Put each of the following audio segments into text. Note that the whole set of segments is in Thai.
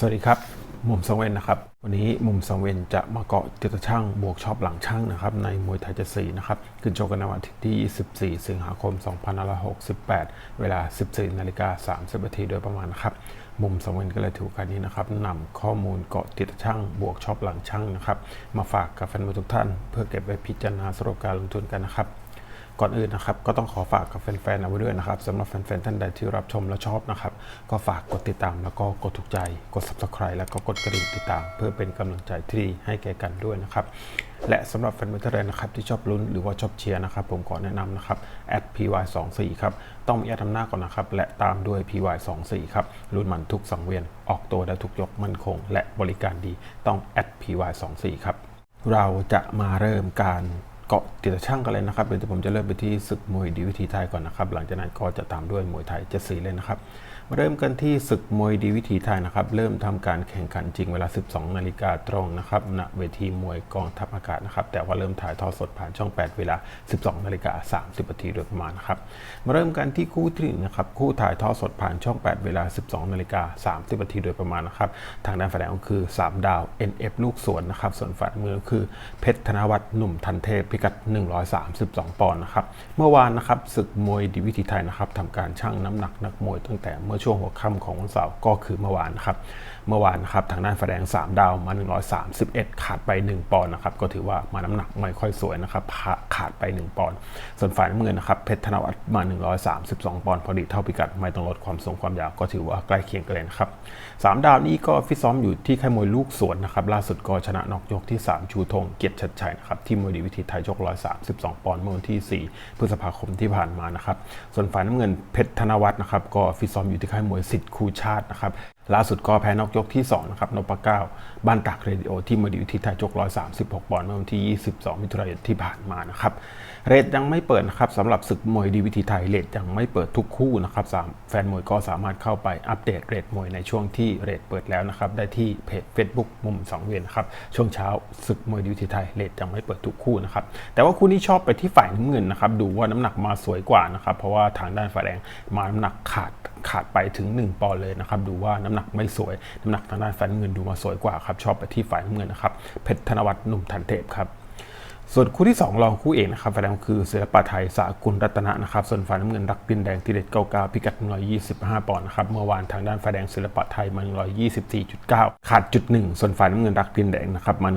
สวัสดีครับ มุมสังเวนนะครับ วันนี้มุมสังเวนจะมาเกาะติดช่างบวกชอบหลังช่างนะครับ ในมวยไทยเจสีนะครับขึ้นโชกกันในวันที่ 24 สิงหาคม 2568 เวลา 14นาฬิกา30นาทีโดยประมาณนะครับ มุมสังเวนก็เลยถือกาสนี้นะครับนำข้อมูลเกาะติดช่างบวกชอบหลังช่างนะครับ มาฝากกับแฟนมวยทุกท่าน เพื่อเก็บไว้พิจารณาสรุปการลงทุนกันนะครับ ก่อนอื่นนะครับก็ต้องขอฝากกับแฟนๆเอาไว้ด้วยนะครับสำหรับแฟนๆท่านใดที่รับชมและชอบนะครับ ก็ฝากกดติดตามแล้วก็กดถูกใจ กด subscribe แล้วก็กดกระดิ่งติดตาม เพื่อเป็นกำลังใจที่ดีให้แก่กันด้วยนะครับ และสำหรับแฟนมวยท่านใดนะครับที่ชอบลุ้นหรือว่าชอบเชียร์นะครับ ผมขอแนะนำนะครับ @py24 ครับต้องมีแอดทำหน้าก่อนนะครับ และตามด้วย py24 ครับลุ้นมันทุกสังเวียนออกตัวได้ทุกยกมั่นคง และบริการดีต้อง @py24 ครับเราจะมาเริ่มการ เกาะติดช่างกันเลยนะครับเดี๋ยวผมจะเริ่มไปที่ศึกมวยดีวิธีไทยก่อนนะครับ หลังจากนั้นก็จะตามด้วยมวยไทยเจ็ดสีเลยนะครับ เริ่มกันที่ศึกมวยดีวิธีไทยนะครับ เริ่มทำการแข่งขันจริงเวลา 12 นาฬิกาตรงนะครับณเวทีมวยกองทัพอากาศนะครับ แต่ว่าเริ่มถ่ายทอดสดผ่านช่อง 8 เวลา 12 นาฬิกา 30 นาทีโดยประมาณครับมาเริ่มกันที่คู่ที่หนึ่งนะครับคู่ถ่ายทอดสดผ่านช่อง 8 เวลา 12 นาฬิกา 30 นาทีโดยประมาณนะครับทางด้านฝ่ายแดงคือ 3 ดาว NF ลูกสวนนะครับส่วนฝ่ายมือคือเพชรธนวัฒน์หนุ่มทันเทพพิกัด 132 ปอนด์นะครับเมื่อวานนะครับศึกมวยดีวิธีไทยนะครับทำการชั่งน้ำหนักนักมวยตั้งแต่เมื่อช่วงหัวค่ำของวันเสาร์ก็คือเมื่อวานนะครับ เมื่อวานนะครับทางด้านฝ่ายแดง3 ดาวมา 131 ขาดไป 1 ปอนด์นะครับก็ถือว่ามาน้ำหนักไม่ค่อยสวยนะครับขาดไป 1 ปอนด์ส่วนฝ่ายน้ำเงินนะครับเพชรธนวัฒน์มา 132 ปอนด์พอดีเท่าพิกัดไม่ต้องลดความสูงความยาวก็ถือว่าใกล้เคียงกันเลยนะครับสามดาวนี้ก็ฟิตซ้อมอยู่ที่ค่ายมวยลูกสวนนะครับล่าสุดก็ชนะนอกยกที่ 3 ชูธงเกียรติชัดชัยนะครับที่มวยดีวิธีไทยชก 132 ปอนด์เมื่อวันที่ 4 พฤษภาคมที่ผ่านมานะครับส่วนฝ่ายน้ำเงินเพชรธนวัฒน์นะครับก็ฟิตซ้อมอยู่ที่ค่ายมวยสิทธิ์คูชาตินะครับ ล่าสุดก็แพ้นอกยกที่2นะครับนพเก้าบ้านตากเรดิโอที่มาดีวิศไทยจก136 ปอนด์เมื่อวันที่ 22 มิถุนายนที่ผ่านมานะครับ เรทยังไม่เปิดนะครับสำหรับศึกมวยดีวิธีไทยเรทยังไม่เปิดทุกคู่นะครับแฟนมวยก็สามารถเข้าไปอัปเดตเรทมวยในช่วงที่เรทเปิดแล้วนะครับได้ที่เพจ Facebook มุมสองเวียนครับช่วงเช้าศึกมวยดีวิธีไทยเรทยังไม่เปิดทุกคู่นะครับแต่ว่าคู่นี้ชอบไปที่ฝ่ายน้ำเงินนะครับดูว่าน้ำหนักมาสวยกว่านะครับเพราะว่าทางด้านฝ่ายแดงมาน้ำหนักขาดขาดไปถึง 1ปอนด์เลยนะครับดูว่าน้ำหนักไม่สวย น้ำหนักทางด้านฝ่ายเงินดูมาสวยกว่าครับชอบไปที่ฝ่ายน้ำเงินนะครับเพชรธนวัฒน์หนุ่มทันเทพครับ ส่วนคู่ที่ 2 รองคู่เอกนะครับฝ่ายแดงคือศิลปะไทยสากุลรัตนะนะครับ ส่วนฝ่ายน้ำเงินรักดินแดงทีเด็ดเกากาพิกัด 125 ปอนด์นะครับ เมื่อวานทางด้านฝ่ายแดงศิลปะไทยมา 124.9 ขาดจุดหนึ่งส่วนฝ่ายน้ำเงินรักดินแดงนะครับมา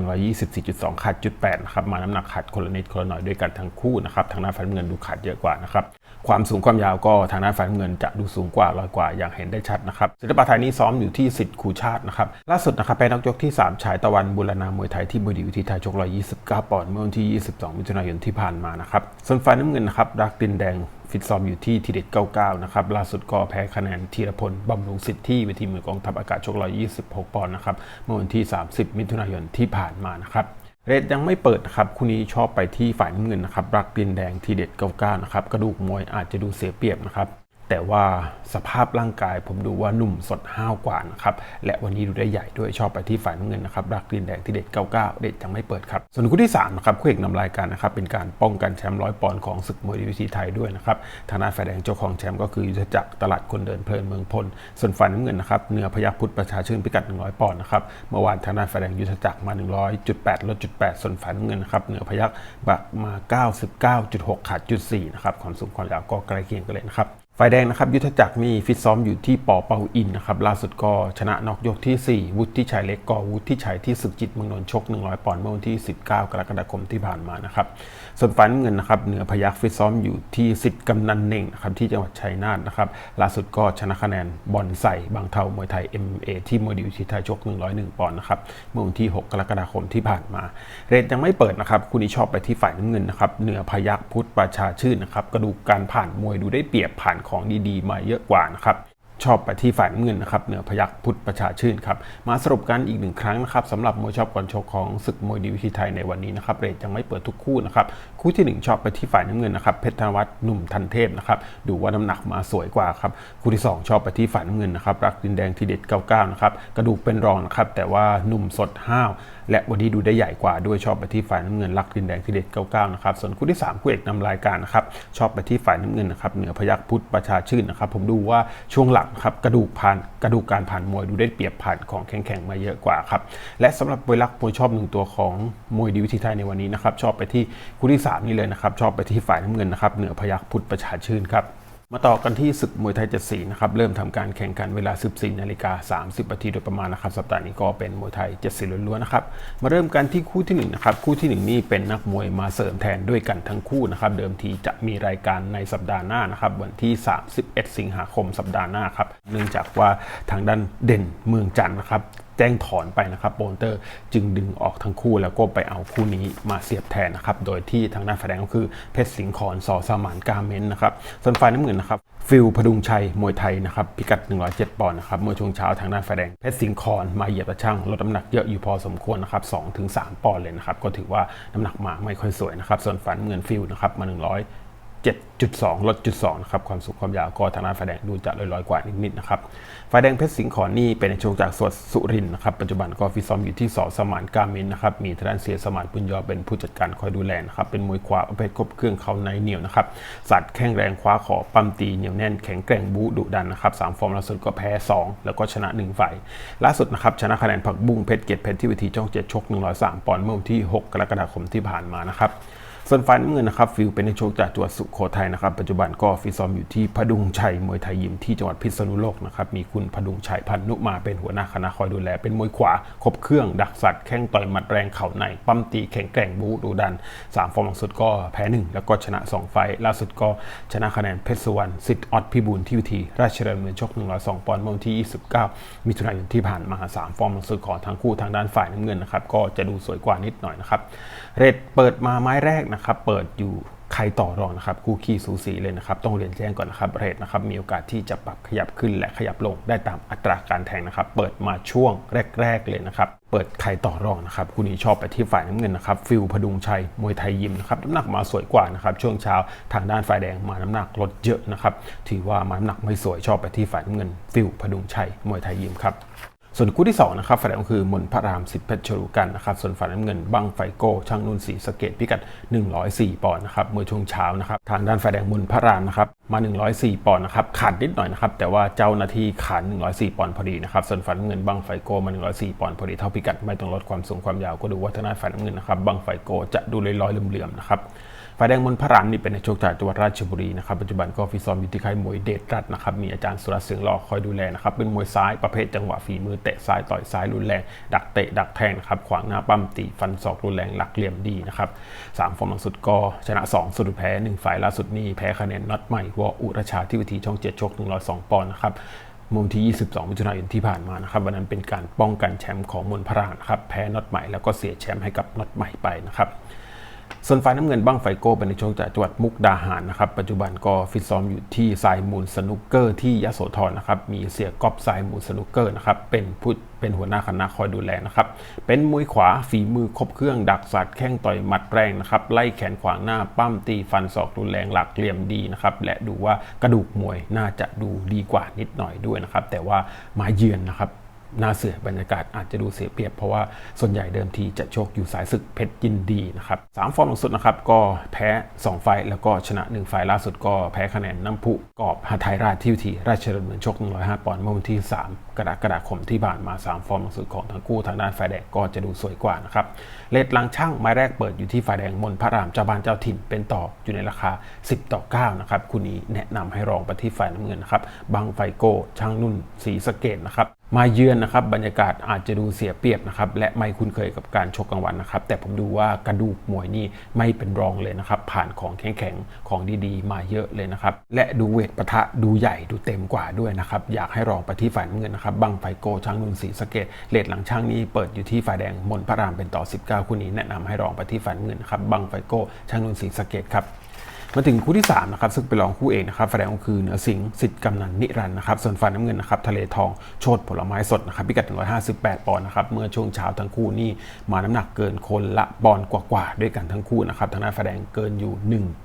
124.2 ขาดจุดแปดนะครับ มาน้ำหนักขาดคนละนิดคนละหน่อยด้วยกันทั้งคู่นะครับ ทางด้านฝ่ายน้ำเงินดูขาดเยอะกว่านะครับ ความสูงความยาวก็ทางด้านฝ่ายเงินจะดูสูงกว่าลอยกว่าอย่างเห็นได้ชัดนะครับศิลปะไทยนี้ซ้อมอยู่ที่สิทธิ์คูชาตินะครับล่าสุดนะครับไปนักยกที่3ฉายตะวันบุรณามวยไทยที่บดีวิธีไทยชก129ปอนด์เมื่อวันที่ 22 มิถุนายนที่ผ่านมานะครับส่วนฝ่ายน้ำเงินนะครับรักดินแดงฟิตซ้อมอยู่ที่ทีเด็ด99 นะครับ ล่าสุดก็แพ้คะแนนธีรพล บำรุงสิทธิ์ที่เวทีมือกองทัพอากาศชก126 ปอนด์นะครับ เมื่อวันที่ 30 มิถุนายนที่ผ่านมานะครับ เรดยังไม่เปิดครับคู่นี้ชอบไปที่ฝ่ายน้ำเงินนะครับรักดินแดงทีเด็ดเก้าๆนะครับกระดูกมวยอาจจะดูเสียเปรียบนะครับ แต่ว่าสภาพร่างกายผมดูว่าหนุ่มสดห้าวกว่านะครับ และวันนี้ดูได้ใหญ่ด้วยชอบไปที่ฝ่ายน้ำเงินนะครับรักดินแดงที่เด็ด 99 เด็ดยังไม่เปิดครับ ส่วนคู่ที่3นะครับคู่เอกนำรายการนะครับเป็นการป้องกันแชมป์ร้อยปอนด์ของศึกมวยดีวิธีไทยด้วยนะครับทางด้านฝ่ายแดงเจ้าของแชมป์ก็คือยุทธจักรตลาดคนเดินเพลินเมืองพล ส่วนฝ่ายน้ำเงินนะครับเนือพยัคฆ์พุทธประชาชื่นพิกัด 100 ปอนด์นะครับเมื่อวานทางด้านฝ่ายแดงยุทธจักรมา 100.8ลดจุด8ส่วนฝ่ายน้ำเงินนะครับเนือพยัคฆ์บักมา 99.6ขาดจุด4นะครับความสูงความยาวก็ใกล้เคียงกันเลยนะครับ ฝ่ายแดงนะครับยุทธจักรนี่ฟิตซ้อมอยู่ที่ปอเปาอินนะครับล่าสุดก็ชนะนอกยกที่ 4 วุฒิชัยเล็กกอวุฒิชัยที่ศึกจิตเมืองนนชก 100 ปอนด์เมื่อวันที่ 19 กรกฎาคมที่ผ่านมานะครับ ส่วนฝ่ายน้ำเงินนะครับเหนือพยัคฆ์ฟิตซ้อมอยู่ที่สิทธิ์กำนันเน่งนะครับที่จังหวัดชัยนาทนะครับล่าสุดก็ชนะคะแนนบอลใส่บางเทามวยไทย MMA ที่มวยดีวิธีไทยชก 101 ปอนด์นะครับเมื่อวันที่ 6 กรกฎาคมที่ผ่านมา เรทยังไม่เปิดนะครับคู่นี้ชอบไปที่ฝ่ายน้ำเงินนะครับเหนือพยัคฆ์พุทธประชาชื่นนะครับกระดูกการผ่านมวยดูได้เปรียบผ่านของดีๆ มาเยอะกว่านะครับชอบไปที่ฝ่ายน้ำเงินนะครับเหนือพยัคฆ์พุทธประชาชื่นครับมาสรุปกันอีกหนึ่งครั้งนะครับสำหรับมวยชอบก่อนชกของศึกมวยดีวิธีไทยในวันนี้นะครับเรทยังไม่เปิดทุกคู่นะครับ คู่ที่1ชอบไปที่ฝ่ายน้ำเงินนะครับเพชรธนวัฒน์หนุ่มทันเทพนะครับดูว่าน้ำหนักมาสวยกว่าครับคู่ที่2ชอบไปที่ฝ่ายน้ำเงินนะครับรักดินแดงทีเด็ด99นะครับกระดูกเป็นรองนะครับแต่ว่าหนุ่มสดห้าวและวันนี้ดูได้ใหญ่กว่าด้วยชอบไปที่ฝ่ายน้ำเงินลักดินแดงทีเด็ด99นะครับส่วนคู่ที่สามคู่เอกนำรายการนะครับชอบไปที่ฝ่ายน้ำเงินนะครับเหนือพยักพุทธประชาชื่นนะครับผมดูว่าช่วงหลังครับกระดูกผ่านกระดูกการผ่านมวยดูได้เปรียบผ่านของแข็งๆมาเยอะกว่าครับและสำหรับมวยรักมวยชอบหนึ่งตัวของมวยดีวิธีไทยในวันนี้นะครับชอบไปที่คู่ที่สามนี่เลยนะครับชอบไปที่ฝ่ายน้ำเงินนะครับเหนือพยักพุทธประชาชื่นครับมาต่อกันที่ศึกมวยไทยเจ็ดสีนะครับเริ่มทำการแข่งกันเวลา 14นาฬิกา30นาทีโดยประมาณนะครับสัปดาห์นี้ก็เป็นมวยไทยเจ็ดสีล้วนๆนะครับมาเริ่มกันที่คู่ที่1นะครับคู่ที่ 1 นี่เป็นนักมวยมาเสริมแทนด้วยกันทั้งคู่นะครับเดิมทีจะมีรายการในสัปดาห์หน้านะครับวันที่ 31 สิงหาคมสัปดาห์หน้าครับเนื่องจากว่าทางด้านเด่นเมืองจันทร์นะครับ แจ้งถอนไปนะครับโปรโมเตอร์จึงดึงออกทั้งคู่แล้วก็ไปเอาคู่นี้มาเสียบแทนนะครับ โดยที่ทางด้านฝ่ายแดงก็คือเพชรสิงห์ขอนสอสมานกาเมนนะครับ ส่วนฝ่ายน้ำเงินนะครับฟิลพดุงชัยมวยไทยนะครับพิกัด 107 ปอนด์นะครับเมื่อช่วงเช้าทางด้านฝ่ายแดงเพชรสิงห์ขอนมาเหยียบตะช่างลดน้ำหนักเยอะอยู่พอสมควรนะครับ2ถึง3ปอนด์เลยนะครับก็ถือว่าน้ำหนักมาไม่ค่อยสวยนะครับส่วนฝ่ายน้ำเงินฟิลนะครับมา 100 7.2 ลดจุด2นะครับความสูงความยาวก็ทางด้านไฟแดงดูจะลอยๆกว่านิดๆนะครับไฟแดงเพชรสิงห์ขอนี่เป็นในช่วงจากสวดสุรินนะครับปัจจุบันก็ฟิซ้อมอยู่ที่สอสมานกามินนะครับมีทางด้านเสียสมานปุญยอเป็นผู้จัดการคอยดูแลนะครับเป็นมวยขวาประเภทครบเครื่องเขาในเหนียวนะครับสัตว์แข้งแรงคว้าขอปั๊มตีเหนียวแน่นแข็งแกร่งบูดุดันนะครับสามฟอร์มล่าสุดก็แพ้ 2 แล้วก็ชนะ1ฝ่ายล่าสุดนะครับชนะคะแนนผักบุ้งเพชรเกตเพชรที่เวิธีช่องเจ็ดชก103ปอนด์เมื่อวันที่ 6 กรกฎาคมที่ผ่านมานะครับ ส่วนฝ่ายน้ำเงินนะครับฟิลเป็นในโชคจากจังหวัดสุโขทัยนะครับปัจจุบันก็ฟิตซ้อมอยู่ที่พดุงชัยมวยไทยยิมที่จังหวัดพิษณุโลกนะครับมีคุณพดุงชัยพันนุมาเป็นหัวหน้าคณะคอยดูแล เป็นมวยขวาครบเครื่องดักสัตว์แข้งต่อยหมัดแรงเข่าในปั้มตีแข็งแกร่งบูดูดันสามฟอร์มหลังสุดก็แพ้หนึ่งแล้วก็ชนะสองไฟล์ล่าสุดก็ชนะคะแนนเพชรสุวรรณสิทธิ์ออดพิบูลที่วิธีราชดำเนินชก102ปอนด์เมื่อวันที่ 29 มิถุนายนที่ผ่านมาสามฟอร์มหลังสุดของทั้งคู่ทางด้านฝ่ายน้ำเงินนะครับก็จะดูสวยกว่านิดหน่อยนะครับเรทเปิดมาไม้แรกนะครับเปิดอยู่ใครต่อรองนะครับคู่ขี้สูสีเลยนะครับต้องเรียนแจ้งก่อนนะครับเรทนะครับมีโอกาสที่จะปรับขยับขึ้นและขยับลงได้ตามอัตราการแทงนะครับ เปิดมาช่วงแรก ๆ เลยนะครับเปิดใครต่อรองนะครับคู่นี้ชอบไปที่ฝ่ายน้ำเงินนะครับฟิลพดุงชัยมวยไทยยิมนะครับน้ำหนักมาสวยกว่านะครับช่วงเช้าทางด้านฝ่ายแดงมาน้ำหนักลดเยอะนะครับถือว่ามาน้ำหนักไม่สวยชอบไปที่ฝ่ายน้ำเงิน ฟิลพดุงชัยมวยไทยยิมครับ ส่วนคู่ที่2นะครับฝ่ายแดงคือมนพระรามสิทธิ์เพชรชรูกันนะครับส่วนฝ่ายน้ำเงินบังไฟโก้ช่างนุ่นสีสะเกตพิกัด 104 ปอนด์นะครับเมื่อช่วงเช้านะครับทางด้านฝ่ายแดงมนพระรามนะครับมา 104 ปอนด์นะครับขาดนิดหน่อยนะครับแต่ว่าเจ้าหน้าที่ขาด 104 ปอนด์พอดีนะครับส่วนฝ่ายน้ำเงินบังไฟโก้มา 104 ปอนด์พอดีเท่าพิกัดไม่ต้องลดความสูงความยาวก็ดูว่าทางด้านฝ่ายน้ำเงินนะครับบังไฟโก้จะดูลอยๆเหลื่อมๆนะครับ ฝ่ายแดงมนต์พระรามนี่เป็นในโชคจากจังหวัดราชบุรีนะครับปัจจุบันก็ฟิตซ้อมอยู่ที่ค่ายมวยเดชรัตน์นะครับมีอาจารย์สุรเสียงหล่อคอยดูแลนะครับเป็นมวยซ้ายประเภทจังหวะฝีมือเตะซ้ายต่อยซ้ายรุนแรงดักเตะดักแทงนะครับขวางหน้าปั้มตีฟันศอกรุนแรงหลักเหลี่ยมดีนะครับสามฟอร์มหลังสุดก็ชนะ2สุดแพ้หนึ่งฝ่ายล่าสุดนี่แพ้คะแนนน็อตใหม่วออุรชาที่วิธีช่องเจ็ดชก102ปอนด์นะครับเมื่อวันที่ 22 มิถุนายนที่ผ่านมานะครับ วันนั้นเป็นการป้องกันแชมป์ของมนต์พระรามนครับ แพ้น็อตใหม่แล้วก็เสียแชมป์ให้กับน็อตใหม่ไปนะครับ ส่วนฝ่ายน้ำเงินบ้างไฟโก้เป็นในช่วงจากจังหวัดมุกดาหารนะครับ ปัจจุบันก็ฟิตซ้อมอยู่ที่ทรายมูลสนุกเกอร์ที่ยโสธรนะครับ มีเสียกอฟทรายมูลสนุกเกอร์นะครับ เป็นผู้เป็นหัวหน้าคณะคอยดูแลนะครับ เป็นมวยขวาฝีมือครบเครื่องดักสัตว์แข้งต่อยหมัดแรงนะครับ ไล่แขนขวางหน้าปั้มตีฟันศอกรุนแรงหลักเหลี่ยมดีนะครับ และดูว่ากระดูกมวยน่าจะดูดีกว่านิดหน่อยด้วยนะครับ แต่ว่ามาเยือนนะครับ น่าเสือบรรยากาศอาจจะดูเสียเปรียบเพราะว่าส่วนใหญ่เดิมทีจะโชคอยู่สายศึกเพชรยินดีนะครับสามฟอร์มหลังสุดนะครับก็แพ้ 2 ไฟแล้วก็ชนะ 1 ไฟล่าสุดก็แพ้คะแนนน้ำพุกอบหาไทยราชที่วิธีราชดำเนินชก105ปอนด์เมื่อวันที่ 3กรกฎาคมที่ผ่านมา 3 ฟอร์มหลังสุดของทั้งคู่ทางด้านฝ่ายแดงก็จะดูสวยกว่านะครับเลดลังช่างไม้แรกเปิดอยู่ที่ฝ่ายแดงมนพระรามเจ้าบ้านเจ้าถิ่นเป็นต่ออยู่ในราคา 10 ต่อ 9 นะครับคู่นี้แนะนำให้รองไปที่ฝ่ายน้ำเงินนะครับบังไฟโก้ช่างนุ่นสีสะเกตนะครับมาเยือนนะครับบรรยากาศอาจจะดูเสียเปรียบนะครับและไม่คุ้นเคยกับการชกกลางวันนะครับ แต่ผมดูว่ากระดูกมวยนี่ไม่เป็นรองเลยนะครับ ผ่านของแข็งๆของดีๆ มาเยอะเลยนะครับ และดูเวทปะทะดูใหญ่ดูเต็มกว่าด้วยนะครับ อยากให้รองไปที่ฝ่ายน้ำเงินนะครับบังไฟโกช่างนุนสีสะเกตเลดหลังช่างนี้เปิดอยู่ที่ฝ่ายแดงมนพระรามเป็นต่อ 19 คู่นี้แนะนำให้รองไปที่ฝ่ายน้ำเงินนะครับบังไฟโกช่างนุนสีสะเกตครับมาถึงคู่ที่3นะครับซึ่งเป็นรองคู่เอกนะครับฝ่ายแดงคือเหนือสิงห์สิทธิ์กำนันนิรันนะครับส่วนฝ่ายน้ำเงินนะครับทะเลทองโชดผลไม้สดนะครับพิกัด158 ปอนด์นะครับเมื่อช่วงเช้าทั้งคู่นี่มาน้ำหนักเกินคนละปอนด์กว่าๆด้วยกันทั้งคู่นะครับทางด้านฝ่ายแดงเกินอยู่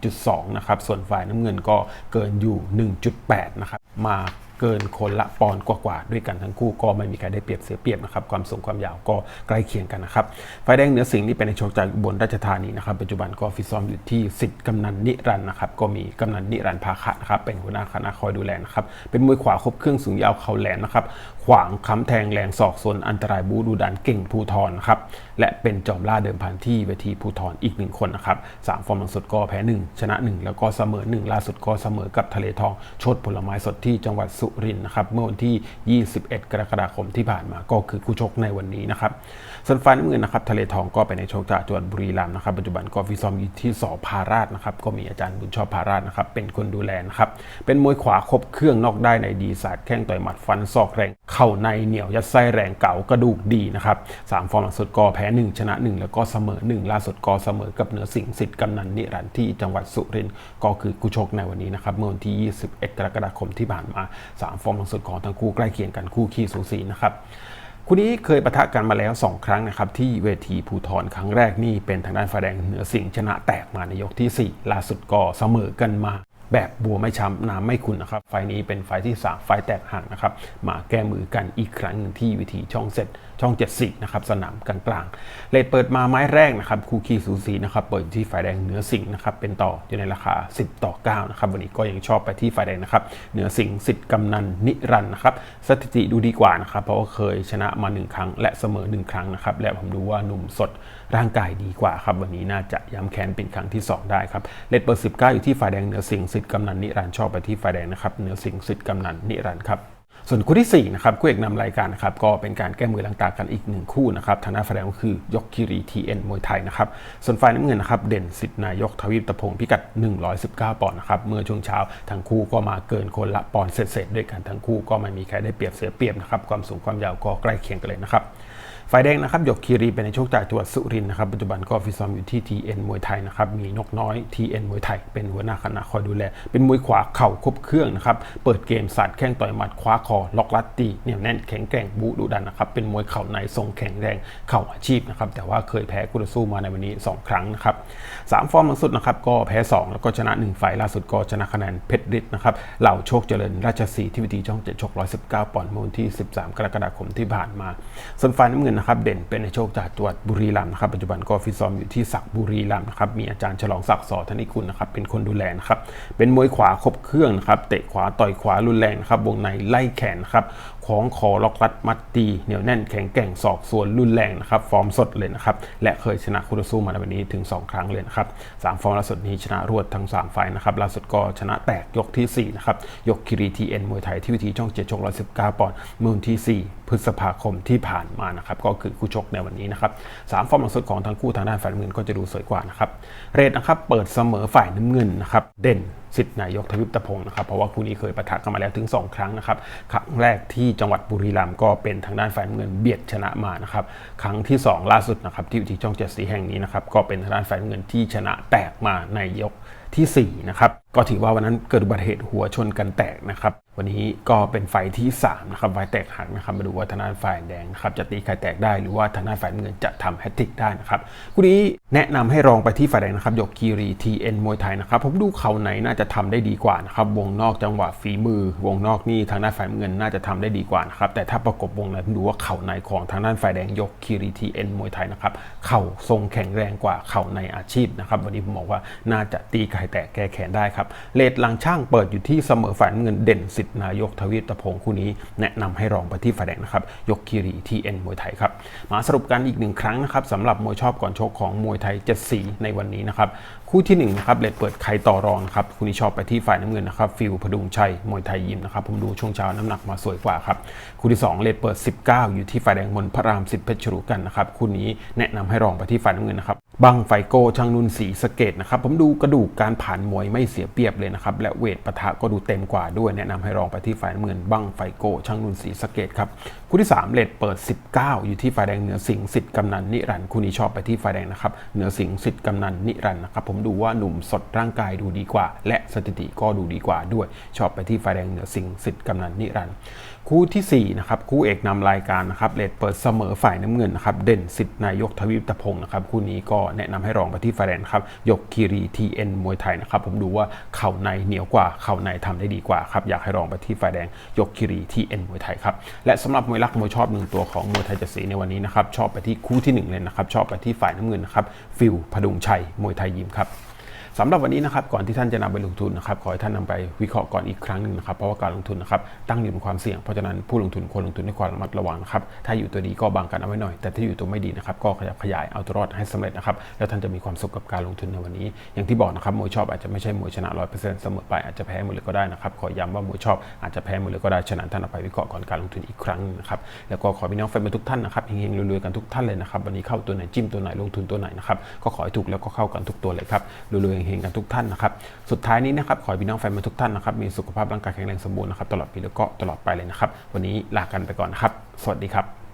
1.2 นะครับส่วนฝ่ายน้ำเงินก็เกินอยู่ 1.8 นะครับมา เกินคนละปอนกว่าๆด้วยกันทั้งคู่ก็ไม่มีใครได้เปรียบเสียเปรียบนะครับความสูงความยาวก็ใกล้เคียงกันนะครับไฟแดงเหนือสิงห์นี่เป็นในโชคจากบนราชธานีนะครับปัจจุบันก็ฟิตซ้อมอยู่ที่สิทธิ์กำนันนิรันต์นะครับก็มีกำนันนิรันดร์ภาคะนะครับเป็นหัวหน้าคณะคอยดูแลนะครับเป็นมวยขวาครบเครื่องสูงยาวเข่าแหลมนะครับ ขวางค้ำแทงแรงศอกส่วนอันตรายบูดูดันเก่งภูทรนะครับและเป็นจอมล่าเดิมพันที่เวทีภูทรอีกหนึ่งคนนะครับสามฟอร์มหลังสุดก็แพ้หนึ่งชนะหนึ่งแล้วก็เสมอหนึ่งล่าสุดก็เสมอกับทะเลทองชดผลไม้สดที่จังหวัดสุรินทร์นะครับเมื่อวันที่ 21 กรกฎาคมที่ผ่านมาก็คือคู่ชกในวันนี้นะครับส่วนฝ่าน้ำเงินนะครับทะเลทองก็เป็นในโชคจากจังหวัดบุรีรัมย์นะครับปัจจุบันก็ฟิซอมอยู่ที่สอพาราชนะครับก็มีอาจารย์บุญชอบพาราชนะครับเป็นคนดูแลนะครับเป็นมวยขวาครบเครื่องนอกได้ในดีศาสตร์แข้งต่อยหมัดฟันศอกแรงเข่าในเหนียวยัดไส้แรงเก่ากระดูกดีนะครับสามฟอร์มหลังสุดก็แพ้ 1 ชนะ 1 แล้วก็เสมอ 1 ล่าสุดก็เสมอกับเหนือสิงห์สิทธิ์กำนันนิรันที่จังหวัดสุรินทร์ก็คือคู่ชกในวันนี้นะครับเมื่อวันที่ 21 กรกฎาคมที่ผ่านมา 3 ฟอร์มหลังสุดของทั้งคู่ใกล้เคียงกันคู่ขี้สูสีนะครับคู่นี้เคยปะทะกันมาแล้ว 2 ครั้งนะครับที่เวทีภูทรครั้งแรกนี่เป็นทางด้านฝ่ายแดงเหนือสิงห์ชนะแตกมาในยกที่ 4 ล่าสุดก็เสมอกันมา แบบบัวไม่ช้ำน้ำไม่ขุนนะครับ ไฟนี้เป็นไฟที่3ไฟแตกหักนะครับ มาแก้มือกันอีกครั้งหนึ่งที่วิธีช่องเสร็จ ช่อง 74 นะครับ สนามกลางๆ เลทเปิดมาไม้แรกนะครับ คูคีสูสีนะครับ เปิดที่ฝ่ายแดงเหนือสิงห์นะครับ เป็นต่ออยู่ในราคา 10 ต่อ 9 นะครับ วันนี้ก็ยังชอบไปที่ฝ่ายแดงนะครับ เหนือสิงห์สิทธิ์กำนันนิรันดร์นะครับ สถิติดูดีกว่านะครับ เพราะว่าเคยชนะมา 1 ครั้ง และเสมอ 1 ครั้งนะครับ และผมดูว่าหนุ่มสดร่างกายดีกว่าครับ วันนี้น่าจะย้ำแค้นเป็นครั้งที่ 2 ได้ครับ เลทเปิด 19 อยู่ที่ฝ่ายแดงเหนือสิงห์สิทธิ์กำนันนิรันดร์ชอบไปที่ฝ่ายแดงนะครับ เหนือสิงห์สิทธิ์กำนันนิรันครับ ส่วนคู่ที่4นะครับคู่เอกนำรายการนะครับก็เป็นการแก้มือลังตากันอีกหนึ่งคู่นะครับทางด้านฝ่ายแดงก็คือยกคิรีทีเอ็นมวยไทยนะครับส่วนฝ่ายน้ำเงินนะครับเด่นสิทธินายกทวีปตะพงพิกัด 119 ปอนด์นะครับเมื่อช่วงเช้าทั้งคู่ก็มาเกินคนละปอนด์เศษๆด้วยกันทั้งคู่ก็ไม่มีใครได้เปรียบเสียเปรียบนะครับความสูงความยาวก็ใกล้เคียงกันเลยนะครับ ฝ่ายแดงนะครับหยกคีรีเป็นในโชคจากจังหวัดสุรินทร์นะครับปัจจุบันก็ฟิซ้อมอยู่ที่ TN มวยไทยนะครับมีนกน้อย TN มวยไทย เป็นหัวหน้าคณะคอยดูแล เป็นมวยขวาเข่าครบเครื่องนะครับเปิดเกมสัตว์แข้งต่อยหมัดคว้าคอล็อกลัดตีเหนียวแน่นแข็งแกร่งบูดุดันนะครับเป็นมวยเข่าในทรงแข็งแรงเข่าอาชีพนะครับแต่ว่าเคยแพ้กุลสู้มาในวันนี้ 2 ครั้งนะครับสามฟอร์มหลังสุดนะครับก็แพ้ 2 แล้วก็ชนะ 1 ไฟล์ล่าสุดก็ชนะคะแนนเพชรฤทธิ์นะครับเหล่าโชคเจริญราชสีที่วิธีช่องเจ็ดชก119ปอนด์เมื่อวันที่ 13 กรกฎาคมที่ผ่านมาส่วนฝ่ายน้ำเงินนะครับเด่นเป็นในโชคจากจังหวัดบุรีรัมย์นะครับปัจจุบันก็ฟิตซ้อมอยู่ที่ศักดิ์บุรีรัมย์นะครับมีอาจารย์ฉลองศักดิ์สอธนิกุลนะครับเป็นคนดูแลนะครับเป็นมวยขวาครบเครื่องนะครับเตะขวาต่อยขวารุนแรงครับวงในไล่แขนครับของคอล็อกรัดมัดตีเหนียวแน่นแข็งแกร่งศอกส่วนรุนแรงนะครับฟอร์มสดเลยนะครับและเคยชนะคู่ต่อสู้มาในวันนี้ถึง 2 ครั้งเลยนะครับสามฟอร์มล่าสุดนี้ชนะรวดทั้ง 3 ไฟล์นะครับล่าสุดก็ชนะแตกยกทีสี่4นะครับยกคิรีทีเอ็นมวยไทยที่วิธีช่องเจ็ดชก119ปอนด์มื่อนที่ 4พฤษภาคมที่ผ่านมานะครับก็คือคู่ชกในวันนี้นะครับสามฟอร์มหลังสุดของทั้งคู่ทางด้านฝ่ายน้ำเงินก็จะดูสวยกว่านะครับเรทนะครับเปิดเสมอฝ่ายน้ำเงินนะครับเด่นสิทธิ์นายกทวิปตะพงศ์นะครับเพราะว่าคู่นี้เคยปะทะกันมาแล้วถึง 2 ครั้งนะครับครั้งแรกที่จังหวัดบุรีรัมย์ก็เป็นทางด้านฝ่ายน้ำเงินเบียดชนะมานะครับครั้งที่ 2 ล่าสุดนะครับที่วิธีช่องเจ็ดสีแห่งนี้นะครับก็เป็นทางด้านฝ่ายน้ำเงินที่ชนะแตกมาในยกที่ 4 นะครับ ก็ถือว่าวันนั้นเกิดอุบัติเหตุหัวชนกันแตกนะครับ วันนี้ก็เป็นไฟที่3นะครับไฟแตกหักนะครับ มาดูว่าทางด้านฝ่ายแดงนะครับจะตีใครแตกได้หรือว่าทางด้านฝ่ายเงินจะทำแฮตติกได้นะครับคู่นี้แนะนำให้ลองไปที่ฝ่ายแดงนะครับยกคีรีทีเอ็นมวยไทยนะครับ ผมดูเขาไหนน่าจะทำได้ดีกว่านะครับวงนอกจังหวะฝีมือ วงนอกนี่ทางด้านฝ่ายเงินน่าจะทำได้ดีกว่านะครับแต่ถ้าประกบวงในผมดูว่าเข่าในของทางด้านฝ่ายแดงยกคีรีทีเอ็นมวยไทยนะครับเข่าทรงแข็งแรงกว่าเข่าในอาชีพนะครับวันนี้ผมบอกว่าน่าจะตีไข่แตกแก้แขนได้ครับเลดลังช่างเปิดอยู่ที่เสมอฝ่ายน้ำเงินเด่นสิทธินายกทวีปตะพงศ์คู่นี้ แนะนำให้ลองไปที่ฝ่ายแดงนะครับยกคีรีทีเอ็นมวยไทยครับมาสรุปกันอีกหนึ่งครั้งนะครับสำหรับมวยชอบก่อนชกของมวยไทยเจ็ดสีในวันนี้นะครับคู่ที่1นงนะครับเลดเปิดใครต่อรองครับคู่นี้ชอบไปที่ฝ่ายน้ำเงินนะครับฟิลพดุงชัยมวยไทยยิมนะครับผมดูช่วงเช้าน้ำหนักมาสวยกว่าครับคู่ที่ 2เลดเปิด 19 อยู่ที่ฝ่ายแดงมนพระรามสิทธิ์เพชรชรุกันนะครับคู่นี้แนะนำให้ลองไปที่ฝ่ายน้ำเงินนะครับ บังไฟโกช่างนุ่นสีสะเกตนะครับผมดูกระดูกการผ่านมวยไม่เสียเปรียบเลยนะครับและเวทปะทะก็ดูเต็มกว่าด้วยแนะนำให้ลองไปที่ฝ่ายน้ำเงินบังไฟโกช่างนุ่นสีสะเกตครับคู่ที่ 3เลดเปิด 19 อยู่ที่ฝ่ายแดงเหนือสิงสิทธิ์กำนันนิรันคู่นี้ชอบไปที่ฝ่ายแดงนะครับเหนือสิงสิทธิ์กำนันนิรันนะครับผมดูว่าหนุ่มสดร่างกายดูดีกว่า และสถิติก็ดูดีกว่าด้วย ชอบไปที่ฝ่ายแดงเหนือสิงสิทธิ์กำนันนิรัน คู่ทีสี่4นะครับคู่เอกนำรายการนะครับเลดเปิดเสมอฝ่ายน้ำเงินนะครับเด่นสิทธิ์นายกทวีปตะพงศ์นะครับคู่นี้ก็แนะนำให้รองไปที่ไฟแดนครับยกคีรีทีเอ็นมวยไทยนะครับผมดูว่าเข่าในเหนียวกว่าเข่าในทำได้ดีกว่าครับอยากให้รองไปที่ไฟแดงยกคีรีทีเอ็นมวยไทยครับและสำหรับมวยรักมวยชอบหนึ่งตัวของมวยไทยจะสีในวันนี้นะครับชอบไปที่คู่ที่หนึ่งเลยนะครับชอบไปที่ฝ่ายน้ำเงินนะครับฟิลพดุงชัยมวยไทยยิมครับ สำหรับวันนี้นะครับก่อนที่ท่านจะนำไปลงทุนนะครับขอให้ท่านนำไปวิเคราะห์ก่อนอีกครั้งหนึ่งนะครับเพราะว่าการลงทุนนะครับตั้งอยู่บนความเสี่ยงเพราะฉะนั้นผู้ลงทุนควรลงทุนด้วยความระมัดระวังนะครับถ้าอยู่ตัวดีก็บางกันเอาไว้หน่อย แต่ถ้าอยู่ตัวไม่ดีนะครับก็ขยับขยายเอาตัวรอดให้สำเร็จนะครับแล้วท่านจะมีความสุขกับการลงทุนในวันนี้ อย่างที่บอกนะครับมวยชอบอาจจะไม่ใช่มวยชนะร้อยเปอร์เซ็นต์เสมอไปอาจจะแพ้หมดเลยก็ได้นะครับขอย้ำว่ามวยชอบอาจจะแพ้หมดเลยก็ได้ฉะนั้นท่านเอาไปวิเคราะห์ก่อนการลงทุนอีกครั้งนะครับแล้วก็ขอพี่น้องแฟนทุกท่านนะครับเฮงๆรวยๆกันทุกท่านเลยนะครับวันนี้เข้าตัวไหนจิ้มตัวไหนลงทุนตัวไหนนะครับก็ขอให้ถูกแล้วก็เข้ากันทุกตัวเลยครับรวยๆเฮงๆกันทุกท่านนะครับ สุดท้ายนี้นะครับขอให้พี่น้องแฟนบอลทุกท่านนะครับมีสุขภาพร่างกายแข็งแรงสมบูรณ์นะครับตลอดปีแล้วก็ตลอดไปเลยนะครับ วันนี้ลากันไปก่อนนะครับ สวัสดีครับ